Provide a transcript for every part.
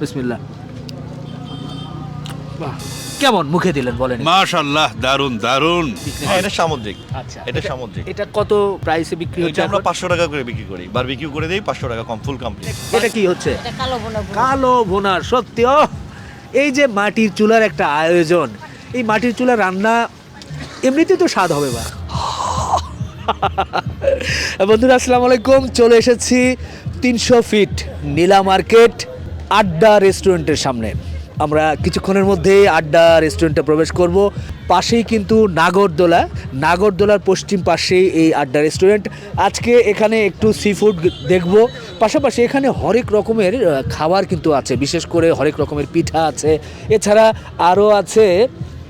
বিসমিল্লাহ। কেমন মুখে দিলেন বলেন মাশাল্লাহ দারুণ দারুণ হ্যাঁ এটা সামুদ্রিক। আচ্ছা এটা সামুদ্রিক। এটা কত প্রাইসে বিক্রি এটা হচ্ছে আমরা এখন? পাঁচশো টাকা করে বিক্রি করি। বারবিকিউ করে দিই পাঁচশো টাকা কম ফুল কমপ্লিট এটা কি হচ্ছে? এটা কালো বোনা বোনা। কালো ভুনার সত্যি এই যে মাটির চুলার একটা আয়োজন এই মাটির চুলার রান্না এমনিতে তো স্বাদ হবে বা? বন্ধুরা আসসালামু আলাইকুম চলে এসেছি তিনশো ফিট নীলা মার্কেট। আড্ডা রেস্টুরেন্টের সামনে। আমরা কিছুক্ষণের মধ্যেই আড্ডা রেস্টুরেন্টে প্রবেশ করব। পাশেই কিন্তু নাগরদোলা। নাগরদোলার পশ্চিম পাশেই এই আড্ডা রেস্টুরেন্ট। আজকে এখানে একটু সি ফুড দেখব। পাশাপাশি এখানে হরেক রকমের খাবার কিন্তু আছে। বিশেষ করে হরেক রকমের পিঠা আছে। এছাড়া আরও আছে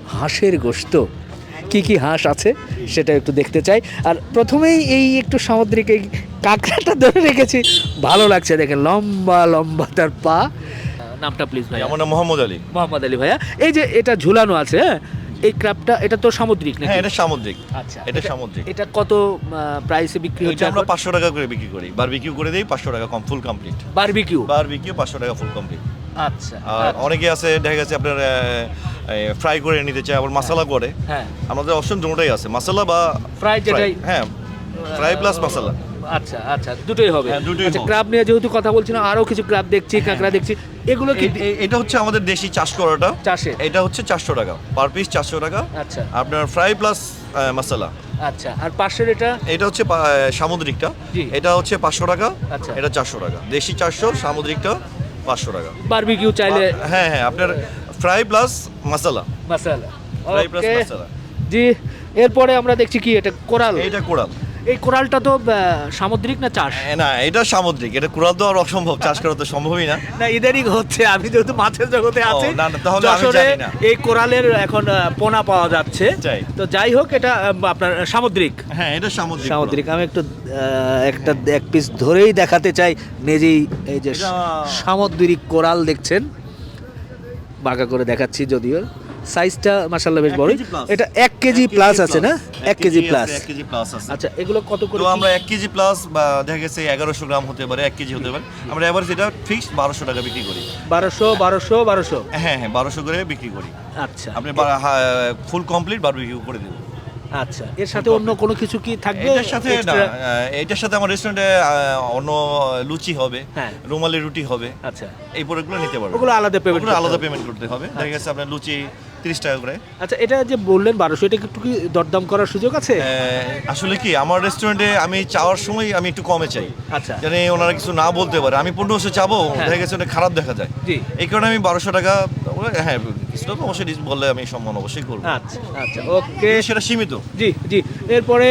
হাঁসের গোস্ত কি কি হাঁস আছে সেটা একটু দেখতে চাই। আর প্রথমেই এই একটু সামুদ্রিক এই কাঁকড়াটা ধরে রেখেছি। ভালো লাগছে দেখেন লম্বা লম্বা তার পা। নামটা প্লিজ ভাই আমার নাম মোহাম্মদ আলী। মোহাম্মদ আলী ভাইয়া। এই যে এটা ঝুলানো আছে হ্যাঁ? এই ক্রাবটা এটা তো সামুদ্রিক নাকি? হ্যাঁ এটা সামুদ্রিক। আচ্ছা এটা সামুদ্রিক। এটা কত প্রাইসে বিক্রি হচ্ছে আমরা পাঁচশো টাকা করে বিক্রি করি। বারবিকিউ করে দিই পাঁচশো টাকা কম ফুল কমপ্লিট বারবিকিউ বারবিকিউ পাঁচশো টাকা ফুল কমপ্লিট আচ্ছা আর অনেকে আছে দেখা গেছে আপনার ফ্রাই করে নিতে চায় আবার মশলা করে। হ্যাঁ। আমাদের অপশন দুটোই আছে মশলা বা ফ্রাই যেটাই। হ্যাঁ ফ্রাই প্লাস মশলা আচ্ছা আচ্ছা দুটোই হবে। হ্যাঁ, দুটোই আচ্ছা। ক্রাব নিয়ে যেহেতু কথা বলছিলাম আরও কিছু ক্রাব দেখছি কাঁকড়া দেখছি এগুলো কি এটা হচ্ছে আমাদের দেশি চাষ করাটা। চাষে এটা হচ্ছে চারশো টাকা পার পিস চারশো টাকা। আচ্ছা। আপনার ফ্রাই প্লাস মশলা। আচ্ছা আর পাশের এটা? এটা হচ্ছে সামুদ্রিকটা। এটা হচ্ছে পাঁচশো টাকা আচ্ছা। এটা চারশো টাকা। দেশি চারশো সামুদ্রিকটা পাঁচশো টাকা। বারবিকিউ চাইলে হ্যাঁ হ্যাঁ আপনার ফ্রাই প্লাস মশলা। মশলা। ফ্রাই প্লাস মশলা। জি এরপরে আমরা দেখছি কি এটা কোরাল। এটা কোরাল। এই কোরালটা তো সামুদ্রিক না চাষ? না এটা সামুদ্রিক। এটা কোরাল তো আর অসম্ভব চাষ করা তো সম্ভবই না। না ইদানিং হচ্ছে আমি যেহেতু মাছের জগতে আছি না, না, তাহলে আমি জানি না। এই কোরালের এখন পোনা পাওয়া যাচ্ছে। তো যাই হোক এটা আপনার সামুদ্রিক। হ্যাঁ এটা সামুদ্রিক সামুদ্রিক আমি একটু একটা এক পিস ধরেই দেখাতে চাই নিজেই এই যে সামুদ্রিক কোরাল দেখছেন? বাঁকা করে দেখাচ্ছি যদিও। সাইজটা মাসাল্লাহ বেশ বড় এটা এক কেজি প্লাস আছে না? এক কেজি প্লাস এক কেজি প্লাস আছে। আচ্ছা এগুলো কত করে আমরা এক কেজি প্লাস বা দেখা গেছে এগারোশো গ্রাম হতে পারে এক কেজি হতে পারে। আমরা এবার যেটা ফিক্সড বারোশো টাকা বিক্রি করি। বারোশো বারোশো বারোশো? হ্যাঁ হ্যাঁ বারোশো করে বিক্রি করি। আচ্ছা। আপনি ফুল কমপ্লিট বারবিকিউ করে দেবো আচ্ছা এর সাথে অন্য কোনো কিছু কি থাকবে? এটার সাথে না এটার সাথে আমার রেস্টুরেন্টে অন্য লুচি হবে হ্যাঁ। রুমালি রুটি হবে। আচ্ছা। এই প্রোডাক্টগুলো নিতে পারবেন। ওগুলো আলাদা পেমেন্ট আলাদা পেমেন্ট করতে হবে। দেখা গেছে আপনার লুচি তিরিশ টাকা করে। আচ্ছা এটা যে বললেন বারোশো এটা একটু কি দরদাম করার সুযোগ আছে? আসলে কি আমার রেস্টুরেন্টে আমি চাওয়ার সময় আমি একটু কমে চাই। আচ্ছা। জানি ওনারা কিছু না বলতে পারে। আমি পনেরোশো চাবো হ্যাঁ। দেখা গেছে ওটা খারাপ দেখা যায়। জি। এই কারণে আমি বারোশো টাকা হ্যাঁ কিছুটা অবশ্যই বললে আমি সম্মান অবশ্যই করব। আচ্ছা আচ্ছা ওকে। সেটা সীমিত। জি জি। এরপরে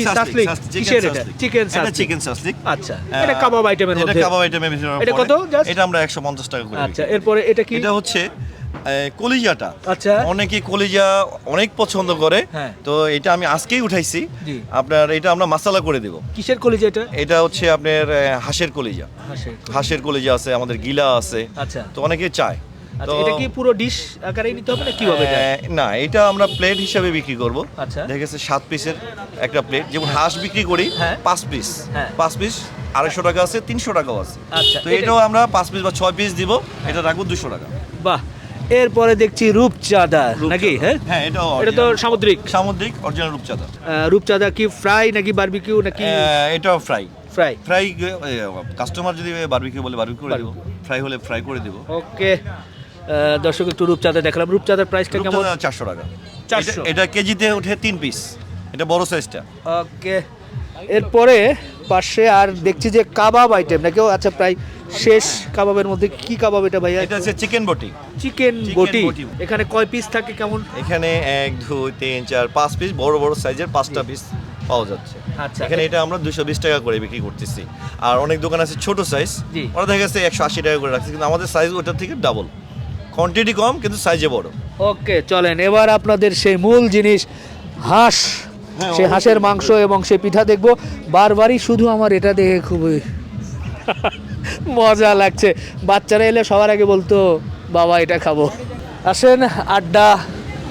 এটা? চিকেন এটা চিকেন সাসলিক আচ্ছা এটা কাবাব আইটেমের এটা মধ্যে। কাবাব আইটেমের এটা কত? এটা আমরা একশো পঞ্চাশ টাকা করে আচ্ছা এরপরে এটা কি? এটা হচ্ছে কলিজাটা। আচ্ছা। অনেকে কলিজা অনেক পছন্দ করে। হ্যাঁ। তো এটা আমি আজকেই উঠাইছি। আপনার এটা আমরা মশলা করে দেব। কিসের কলিজা এটা? এটা হচ্ছে আপনার হাঁসের কলিজা। হাঁসের কলিজা। আছে আমাদের গিলা আছে। আচ্ছা। তো অনেকে চায়। আচ্ছা এটা কি পুরো ডিশ আকারেই নিতে হবে না কীভাবে এটা? না এটা আমরা প্লেট হিসাবে বিক্রি করব। আচ্ছা। দেখা সাত পিসের একটা প্লেট। যেমন হাঁস বিক্রি করি হ্যাঁ। পাঁচ পিস। হ্যাঁ। পাঁচ পিস আড়াইশো টাকা আছে তিনশো টাকাও আছে। আচ্ছা, তো এটাও আমরা পাঁচ পিস বা ছয় পিস দিব এটা রাখব দুশো টাকা। বাহ এরপরে দেখছি রূপচাঁদা নাকি হ্যাঁ? হ্যাঁ এটাও এটা তো সামুদ্রিক। সামুদ্রিক অরিজিনাল রূপচাঁদা। রূপচাঁদা কি ফ্রাই নাকি বারবিকিউ নাকি এটাও ফ্রাই ফ্রাই ফ্রাই কাস্টমার যদি বারবিকিউ বলে বারবিকিউ করে দেবো। ফ্রাই হলে ফ্রাই করে দেবো। ওকে দর্শক একটু রূপচাঁদা দেখলাম। রূপচাঁদার প্রাইসটা কেমন? চারশো টাকা। 400 এটা- এটা কেজিতে ওঠে তিন পিস এটা বড় সাইজটা ওকে এরপরে পাশে আর দেখছি যে কাবাব আইটেম নাকি আচ্ছা প্রায় শেষ কাবাবের মধ্যে কি কাবাব এটা ভাইয়া? এটা হচ্ছে চিকেন বটি। চিকেন বটি। এখানে কয় পিস থাকে কেমন? এখানে এক দুই তিন চার পাঁচ পিস বড় বড় সাইজের পাঁচটা পিস পাওয়া যাচ্ছে। আচ্ছা। এখানে এটা আমরা দুশো বিশ টাকা করে বিক্রি করতেছি। আর অনেক দোকান আছে ছোট সাইজ। ওরা দেখা গেছে একশো আশি টাকা করে রাখছে কিন্তু আমাদের সাইজ ওটার থেকে ডাবল কোয়ান্টিটি কম কিন্তু সাইজে বড়। ওকে চলেন। এবার আপনাদের সেই মূল জিনিস হাঁস। সে হাঁসের মাংস এবং সে পিঠা দেখব। বারবারই শুধু আমার এটা দেখে খুবই মজা লাগছে। বাচ্চারা এলে সবার আগে বলতো বাবা এটা খাব। আসেন আড্ডা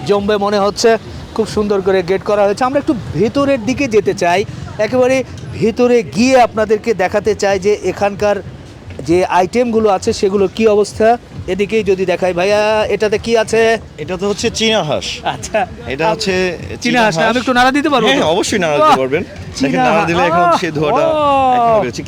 জমবে মনে হচ্ছে। খুব সুন্দর করে গেট করা হয়েছে। আমরা একটু ভেতরের দিকে যেতে চাই। একেবারে ভেতরে গিয়ে আপনাদেরকে দেখাতে চাই যে এখানকার যে আইটেমগুলো আছে সেগুলো কি অবস্থা। এদিকেই যদি দেখাই ভাইয়া এটাতে কি আছে? এটা তো হচ্ছে চীনা হাঁস। আচ্ছা। এটা হচ্ছে চীনা হাঁস। আমি একটু নাড়া দিতে পারব হ্যাঁ অবশ্যই নাড়া দিতে পারবেন। দেখেন নাড়া দিলে এখন। সেই ধোয়াটা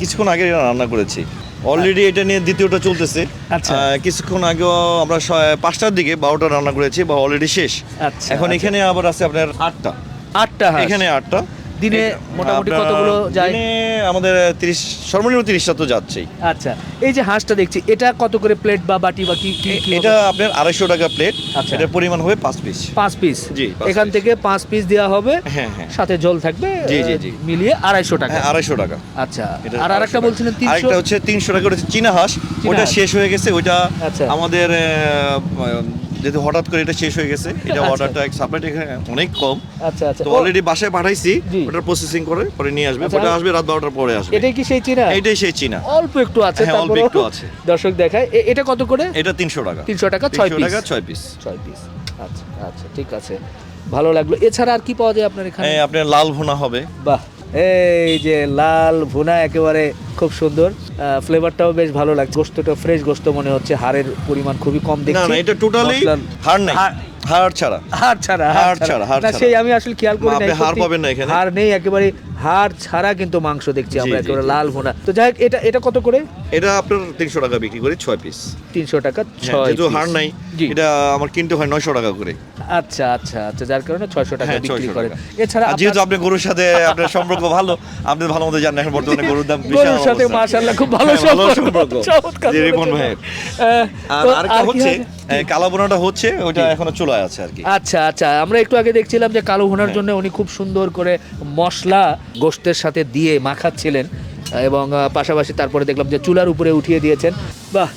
কিছুক্ষণ আগে রান্না করেছি। অলরেডি এটা নিয়ে দ্বিতীয়টা চলতেছে। আচ্ছা। কিছুক্ষণ আগেও আমরা পাঁচটার দিকে বারোটা রান্না করেছি বা অলরেডি শেষ। আচ্ছা, এখন আচ্ছা। এখানে আবার আছে আপনার আটটা। আটটা এখানে আটটা। দিনে মোটামুটি কতগুলো যায়? দিনে আমাদের তিরিশ সর্বনিম্ন তিরিশটা তো যাচ্ছেই। আচ্ছা এই যে হাঁসটা দেখছি এটা কত করে প্লেট বা বাটি বা কি এটা আপনার আড়াইশো টাকা প্লেট আচ্ছা। এটার পরিমাণ হবে পাঁচ পিস পাঁচ পিস জি, এখান থেকে পাঁচ পিস দেওয়া হবে হ্যাঁ হ্যাঁ। সাথে জল থাকবে জি, জি, জি। মিলিয়ে আড়াইশো টাকা। হ্যাঁ আড়াইশো টাকা। আচ্ছা আর আরেকটা বলছিলেন আরেকটা হচ্ছে তিনশো টাকা হচ্ছে চীনা হাঁস ওটা শেষ হয়ে গেছে ওইটা আচ্ছা। আমাদের যেহেতু হঠাৎ করে এটা শেষ হয়ে গেছে এটা আচ্ছা। অর্ডারটা সাপ্লাইটা এখানে অনেক কম। আচ্ছা আচ্ছা। তো অলরেডি বাসায় পাঠাইছি ওটা প্রসেসিং করে পরে নিয়ে আসবে আচ্ছা, ওটা আসবে রাত বারোটার পরে আসবে। এটাই কি সেই চিনা? এইটাই সেই চীনা। অল্প একটু আছে হ্যাঁ, অল্প একটু আছে। দর্শক দেখায় এটা কত করে? এটা তিনশো টাকা। 300 টাকা, ছয় 300 টাকা ছয় পিস ছয় পিস আচ্ছা আচ্ছা ঠিক আছে। ভালো লাগল। এছাড়া আর কি পাওয়া যায় আপনার এখানে? আপনার লাল ভুনা হবে। বাহ এই যে লাল ভুনা একেবারে খুব সুন্দর। ফ্লেভারটাও বেশ ভালো লাগছে। গোস্তটা ফ্রেশ গোস্ত মনে হচ্ছে। হাড়ের পরিমাণ খুবই কম দেখছি না এটা টোটালি হাড় নাই। হাড়- ছাড়া। হাড় ছাড়া হাড় ছাড়া, হাড় ছাড়া। সেই আমি আসলে খেয়াল করি না, নাই হাড় পাবেন না এখানে। হাড় নেই একেবারে হাড় ছাড়া কিন্তু মাংস দেখছি আমরা একেবারে লাল ভুনা। তো যাই এটা এটা কত করে? এটা আপনার তিনশো টাকা বিক্রি করি ছয় পিস তিনশো টাকা ছয় হ্যাঁ, যেহেতু হাড় নাই এটা আমার কিনতে হয় নয়শো টাকা করে। আচ্ছা আচ্ছা আচ্ছা যার কারণে ছয়শো টাকা হ্যাঁ, বিক্রি 600 করেন এছাড়া যেহেতু আপনি গরুর সাথে আপনার সম্পর্ক ভালো আপনি ভালো মতো জানেন এখন বর্তমানে গরুর দাম গরুর সাথে। মাশাআল্লাহ খুব ভালো হ্যাঁ, সম্পর্ক। চমৎকার রিপন। আহ, আর আরেকটা হচ্ছে হবে? কালাবোনাটা হচ্ছে ওইটা এখনও চলে আছে আর কি। আচ্ছা আচ্ছা আমরা একটু আগে দেখছিলাম যে কালো ভুনার জন্য উনি খুব সুন্দর করে মশলা গোস্তের সাথে দিয়ে মাখাচ্ছিলেন এবং পাশাপাশি তারপরে দেখলাম যে চুলার উপরে উঠিয়ে দিয়েছেন। বাহ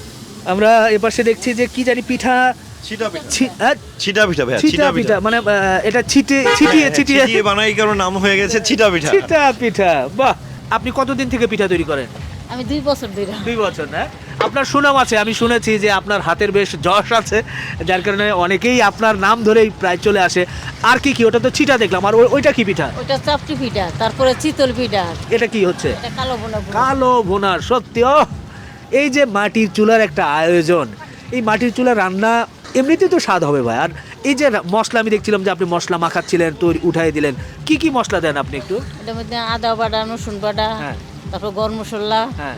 আমরা এপাশে দেখছি যে কি জানি পিঠা ছিটা পিঠা। হ্যাঁ, ছিটা পিঠা ভাইয়া মানে আহ, এটা ছিটে ছিটিয়ে হ্যাঁ, ছিটিয়ে। বানাই নাম হয়ে গেছে ছিটা পিঠা। ছিটা পিঠা। বাহ আপনি কতদিন থেকে পিঠা তৈরি করেন? আমি দুই বছর ধরে। দুই বছর না? আপনার সুনাম আছে আমি শুনেছি যে আপনার হাতের বেশ যশ আছে যার কারণে অনেকেই আপনার নাম ধরেই প্রায় চলে আসে। আর কি কি? ওটা তো ছিটা দেখলাম আর ওইটা কি পিঠা? ওইটা চাপটি পিঠা তারপরে চিতল পিঠা। এটা কি হচ্ছে? এটা কালো বোনা বোনা। কালো ভুনার সত্যি ও এই যে মাটির চুলার একটা আয়োজন এই মাটির চুলার রান্না এমনিতেই তো স্বাদ হবে ভাই। আর এই যে মশলা আমি দেখছিলাম যে আপনি মশলা মাখাচ্ছিলেন তৈরি উঠাই দিলেন। কি কি মশলা দেন আপনি একটু? এটার মধ্যে আদা বাটা রসুন বাটা হ্যাঁ। তারপর গরম মশলা হ্যাঁ।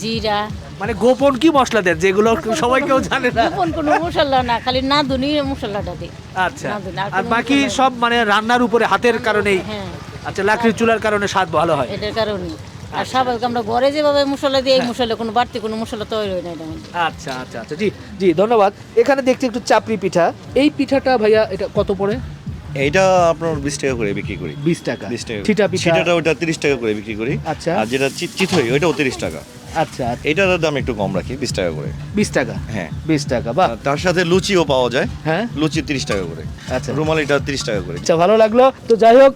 জিরা মানে গোপন কি মশলা দেন যেগুলো সবাই কেউ জানে না? গোপন কোনো মশলা না খালি না দুনি মশলাটা দিই। আচ্ছা আর আর বাকি সব মানে রান্নার উপরে হাতের কারণেই? হ্যাঁ। আচ্ছা লাকড়ির চুলার কারণে স্বাদ ভালো হয়। এটার কারণে আর স্বাভাবিক আমরা ঘরে যেভাবে মশলা দিই এই মশলা কোনো বাড়তি কোনো মশলা তৈরি হয় না মধ্যে। আচ্ছা আচ্ছা আচ্ছা জি জি ধন্যবাদ। এখানে দেখছি একটু চাপড়ি পিঠা। এই পিঠাটা ভাইয়া এটা কত পড়ে? এইটা আপনার বিশ টাকা করে বিক্রি করি। বিশ টাকা। বিশ টাকা। ছিটা পিঠা। ছিটাটা ওটা তিরিশ টাকা করে বিক্রি করি। আচ্ছা। আর যেটা চি- চিতই ওইটাও তিরিশ টাকা। আচ্ছা এইটার দাম একটু কম রাখি বিশ টাকা করে। বিশ টাকা? হ্যাঁ। বিশ টাকা বাহ। তার সাথে লুচিও পাওয়া যায়। হ্যাঁ? লুচি তিরিশ টাকা করে। আচ্ছা। রুমালিটা তিরিশ টাকা করে। আচ্ছা ভালো লাগল। তো যাই হোক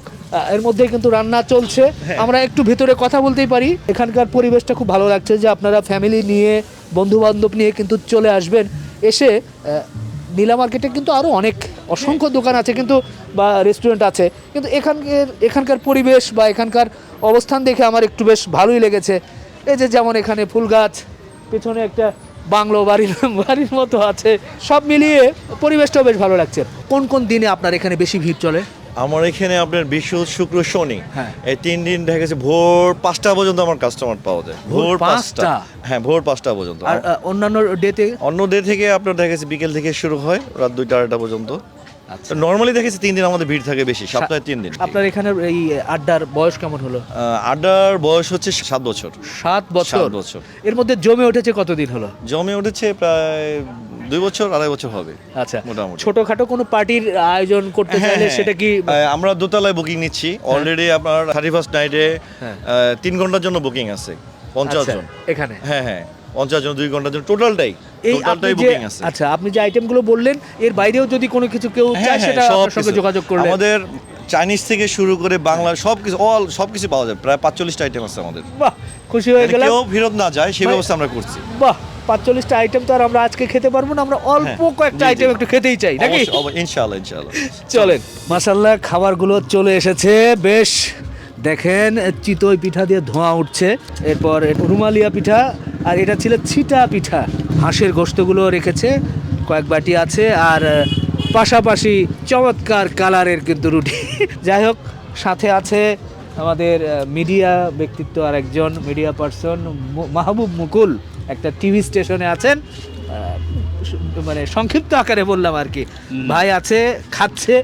এর মধ্যে কিন্তু রান্না চলছে। হ্যাঁ। আমরা একটু ভেতরে কথা বলতেই পারি। এখানকার পরিবেশটা খুব ভালো লাগছে যে আপনারা ফ্যামিলি নিয়ে বন্ধু বান্ধব নিয়ে কিন্তু চলে আসবেন। এসে নীলা মার্কেটে কিন্তু আরও অনেক অসংখ্য দোকান আছে কিন্তু বা রেস্টুরেন্ট আছে। কিন্তু এখানকার এখানকার পরিবেশ বা এখানকার অবস্থান দেখে আমার একটু বেশ ভালোই লেগেছে। এই যে যেমন এখানে ফুল গাছ পেছনে একটা বাংলো বাড়ির বাড়ির মতো আছে। সব মিলিয়ে পরিবেশটাও বেশ ভালো লাগছে। কোন কোন দিনে আপনার এখানে বেশি ভিড় চলে? আমার এখানে আপনার বিশ্ব শুক্র শনি। হ্যাঁ। এই তিন দিন দেখা গেছে ভোর পাঁচটা পর্যন্ত আমার কাস্টমার পাওয়া যায়। ভোর পাঁচটা? হ্যাঁ ভোর পাঁচটা পর্যন্ত। আর অন্যান্য ডেতে? অন্য ডে থেকে আপনার দেখা গেছে বিকেল থেকে শুরু হয় রাত দুইটা আড়াইটা পর্যন্ত। নর্মালি দেখেছি তিন দিন আমাদের ভিড় থাকে বেশি সপ্তাহে তিন দিন। আপনার এখানে এই আড্ডার বয়স কেমন হলো? আড্ডার বয়স হচ্ছে সাত বছর। সাত বছর? বছর। এর মধ্যে জমে উঠেছে কতদিন হলো? জমে উঠেছে প্রায় দুই বছর আড়াই বছর হবে আচ্ছা। মোটামুটি। ছোটখাটো কোনো পার্টির আয়োজন করতে হ্যাঁ, চাইলে হ্যাঁ। সেটা কি আমরা দোতলায় বুকিং নিচ্ছি। অলরেডি আপনার থার্টি ফার্স্ট নাইটে হ্যাঁ। তিন ঘণ্টার জন্য বুকিং আছে পঞ্চাশ আচ্ছা, জন। এখানে? হ্যাঁ হ্যাঁ পঞ্চাশ জন দুই ঘণ্টার জন্য টোটালটাই এই আপনি যে আচ্ছা আপনি যে আইটেমগুলো বললেন এর বাইরেও যদি কোনো কিছু কেউ হ্যাঁ, চায় হ্যাঁ, সেটা আপনার সঙ্গে যোগাযোগ করলে। আমাদের চাইনিজ থেকে শুরু করে বাংলা সব কিছু অল সব কিছু পাওয়া যায়। প্রায় পাঁচচল্লিশটা আইটেম আছে আমাদের। বাহ খুশি হয়ে মানে গেলাম। কেউ ফেরত না যায় সেই ব্যবস্থা আমরা করছি। বাহ পাঁচচল্লিশটা আইটেম তো আর আমরা আজকে খেতে পারব না আমরা অল্প হ্যাঁ, কয়েকটা জি, জি। আইটেম একটু খেতেই চাই নাকি? ইনশাআল্লাহ ইনশাআল্লাহ। চলেন। মাসাল্লাহ খাবারগুলো চলে এসেছে বেশ। দেখেন চিতই পিঠা দিয়ে ধোঁয়া উঠছে এরপর রুমালিয়া পিঠা আর এটা ছিল ছিটা পিঠা। হাঁসের গোস্তগুলো রেখেছে কয়েক বাটি আছে আর পাশাপাশি চমৎকার কালারের কিন্তু রুটি। যাই হোক সাথে আছে আমাদের মিডিয়া ব্যক্তিত্ব আর একজন মিডিয়া পার্সন মাহবুব মুকুল একটা টিভি স্টেশনে আছেন মানে সংক্ষিপ্ত আকারে বললাম আর কি। ভাই আছে খাচ্ছে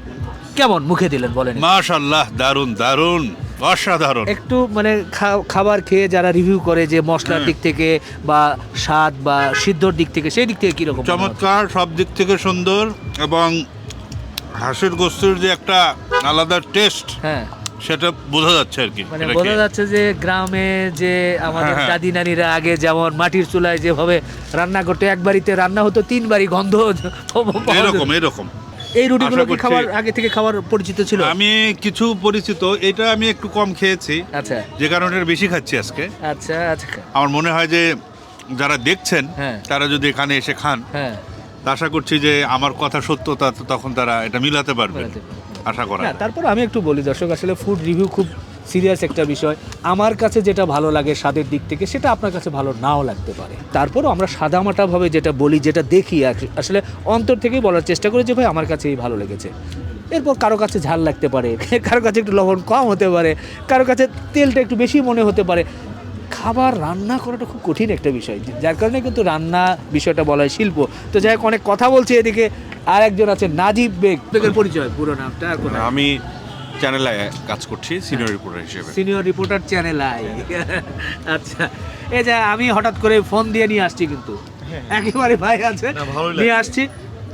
কেমন মুখে দিলেন বলেন মাশাল্লাহ দারুণ দারুণ অসাধারণ। একটু মানে খাবার খেয়ে যারা রিভিউ করে যে মশলার দিক থেকে বা স্বাদ বা সিদ্ধর দিক থেকে সেই দিক থেকে কীরকম চমৎকার সব দিক থেকে সুন্দর এবং হাঁসের গোস্তের যে একটা আলাদা টেস্ট হ্যাঁ। সেটা বোঝা যাচ্ছে আর কি মানে বোঝা যাচ্ছে যে গ্রামে যে আমাদের হ্যাঁ, হ্যাঁ। দাদি নানিরা আগে যেমন মাটির চুলায় যেভাবে রান্না করতে এক বাড়িতে রান্না হতো তিন বাড়ি গন্ধ এরকম এরকম। এই রুটিগুলো কি খাবার আগে থেকে খাবার পরিচিত ছিল? আমি কিছু পরিচিত এটা আমি একটু কম খেয়েছি। আচ্ছা। যে কারণে বেশি খাচ্ছি আজকে। আচ্ছা আচ্ছা। আমার মনে হয় যে যারা দেখছেন হ্যাঁ। তারা যদি এখানে এসে খান হ্যাঁ। আশা করছি যে আমার কথা সত্যতা তখন তারা এটা মিলাতে পারবে। আশা করা তারপর আমি একটু বলি দর্শক আসলে ফুড রিভিউ খুব সিরিয়াস একটা বিষয়। আমার কাছে যেটা ভালো লাগে স্বাদের দিক থেকে সেটা আপনার কাছে ভালো নাও লাগতে পারে। তারপরও আমরা সাদামাটাভাবে যেটা বলি যেটা দেখি আস- আসলে অন্তর থেকেই বলার চেষ্টা করি যে ভাই আমার কাছে এই ভালো লেগেছে। এরপর কারও কাছে ঝাল লাগতে পারে কারও কাছে একটু লবণ কম হতে পারে কারও কাছে তেলটা একটু বেশি মনে হতে পারে। খাবার রান্না করাটা খুব কঠিন একটা বিষয় যার কারণে কিন্তু রান্না বিষয়টা বলা হয় শিল্প। তো যাই হোক অনেক কথা বলছি এদিকে। আর একজন আছে নাজিব বেগ। বেগের পরিচয় পুরো নামটা? আমি চ্যানেলে কাজ করছি সিনিয়র রিপোর্টার হিসেবে। Senior reporter channel I. আচ্ছা এই যে আমি হঠাৎ করে ফোন দিয়ে নিয়ে আসছি কিন্তু। একেবারে ভাই আছে। নিয়ে। আসছি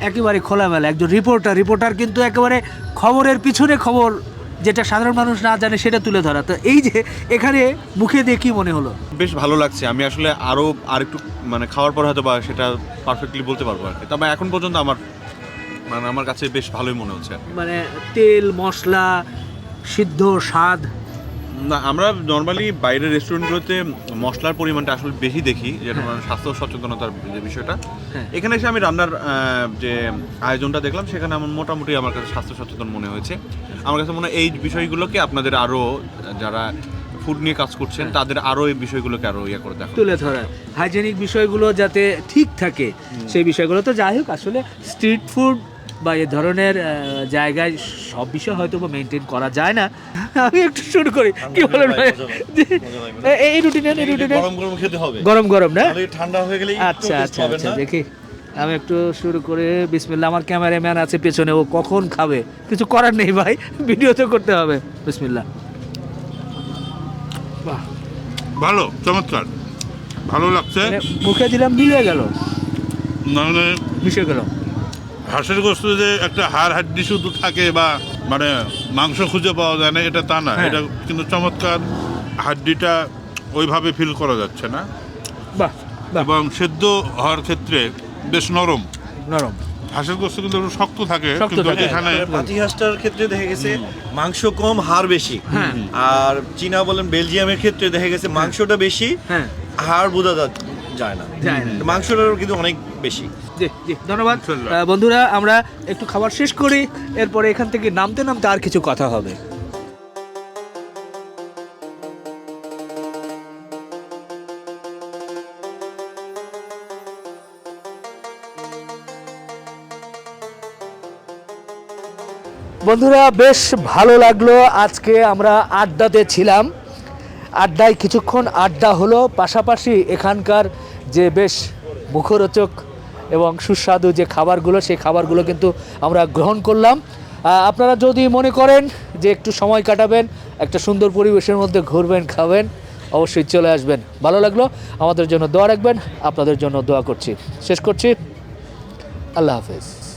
একেবারে খোলামেলা। একজন রিপোর্টার রিপোর্টার কিন্তু একেবারে খবরের পিছনে খবর যেটা সাধারণ মানুষ না জানে সেটা তুলে ধরা। তো এই যে এখানে মুখে দিয়ে কি মনে হলো? বেশ ভালো লাগছে। আমি আসলে আরও আরেকটু মানে খাওয়ার পর হয়তো বা সেটা পারফেক্টলি বলতে পারব আর কি। তবে এখন পর্যন্ত আমার মানে আমার কাছে বেশ ভালোই মনে হচ্ছে মানে তেল মশলা সিদ্ধ স্বাদ? না আমরা নর্মালি বাইরের রেস্টুরেন্টগুলোতে মশলার পরিমাণটা আসলে বেশি দেখি যেটা মানে স্বাস্থ্য সচেতনতার যে বিষয়টা। হ্যাঁ। এখানে এসে আমি রান্নার যে আয়োজনটা দেখলাম সেখানে আমার মোটামুটি আমার কাছে স্বাস্থ্য সচেতন মনে হয়েছে। আমার কাছে মনে হয় এই বিষয়গুলোকে আপনাদের আরও যারা ফুড নিয়ে কাজ করছেন তাদের আরও এই বিষয়গুলোকে আরও ইয়ে করে দেখা তুলে ধরা হাইজেনিক বিষয়গুলো যাতে ঠিক থাকে সেই বিষয়গুলো তো যাই হোক আসলে স্ট্রিট ফুড বা এ ধরনের জায়গায় সব বিষয় হয়তো বা মেনটেন করা যায় না। আমি একটু শুরু করি। কি বলেন ভাই? এই রুটিনে এই রুটি নেন গরম গরম খেতে হবে। গরম গরম না? ঠান্ডা হয়ে গেলে আচ্ছা আচ্ছা আচ্ছা দেখি। আমি একটু শুরু করে বিসমিল্লা আমার ক্যামেরাম্যান আছে পেছনে ও কখন খাবে? কিছু করার নেই ভাই ভিডিও তো করতে হবে। বিসমিল্লা বাহ। ভালো চমৎকার। ভালো লাগছে। মানে মুখে দিলাম মিলে গেল? মানে মিশে গেল। হাঁসের গোস্ত যে একটা হাড় হাড্ডি শুধু থাকে বা মানে মাংস খুঁজে পাওয়া যায় না এটা তা না। হ্যাঁ। এটা কিন্তু চমৎকার হাড্ডিটা ওইভাবে ফিল করা যাচ্ছে না। বাহ এবং সেদ্ধ হওয়ার ক্ষেত্রে বেশ নরম। নরম। হাঁসের গোস্ত কিন্তু একটু শক্ত থাকে শক্ত কিন্তু থাকে। এখানে পাতি হাঁসটার ক্ষেত্রে দেখা গেছে মাংস কম হাড় বেশি। হ্যাঁ। আর চীনা বলেন বেলজিয়ামের ক্ষেত্রে দেখা গেছে মাংসটা বেশি হ্যাঁ। হাড় বোঝা যা- যায় না। যায় না। মাংসটার কিন্তু অনেক বেশি। জি জি ধন্যবাদ। বন্ধুরা আমরা একটু খাবার শেষ করি এরপরে এখান থেকে নামতে নামতে আর কিছু কথা হবে। বন্ধুরা বেশ ভালো লাগল। আজকে আমরা আড্ডাতে ছিলাম। আড্ডায় কিছুক্ষণ আড্ডা হলো, পাশাপাশি এখানকার যে বেশ মুখরোচক এবং সুস্বাদু যে খাবারগুলো, সেই খাবারগুলো কিন্তু আমরা গ্রহণ করলাম। আপনারা যদি মনে করেন যে একটু সময় কাটাবেন, একটা সুন্দর পরিবেশের মধ্যে ঘুরবেন, খাবেন, অবশ্যই চলে আসবেন। ভালো লাগল? আমাদের জন্য দোয়া রাখবেন, আপনাদের জন্য দোয়া করছি। শেষ করছি। আল্লাহ হাফেজ।